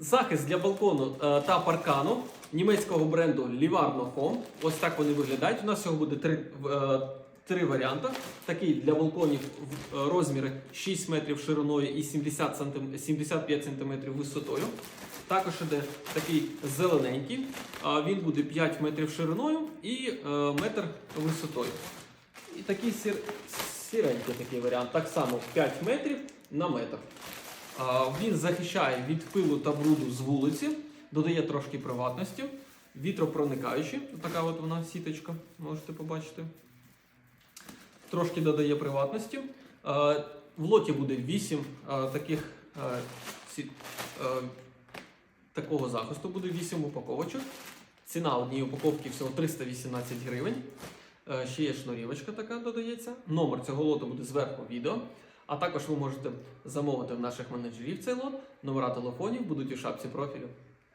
Захист для балкону е, та паркану німецького бренду Livarno Home. Ось так вони виглядають. У нас всього буде три, е, три варіанти. Такий для балконів е, розміри 6 метрів шириною і 70 сантим, 75 сантиметрів висотою. Також іде такий зелененький. Він буде 5 метрів шириною і метр висотою. І такий сір, сіренький такий варіант, так само 5 метрів на метр. Він захищає від пилу та бруду з вулиці, додає трошки приватності, вітропроникаючий. Така от вона сіточка, можете побачити. Трошки додає приватності. В лоті буде 8 таких такого захисту, буде 8 упаковочок. Ціна однієї упаковки всього 318 гривень. Е, Ще є шнурівочка така додається. Номер цього лоту буде зверху відео. А також ви можете замовити в наших менеджерів цей лот. Номера телефонів будуть у шапці профілю.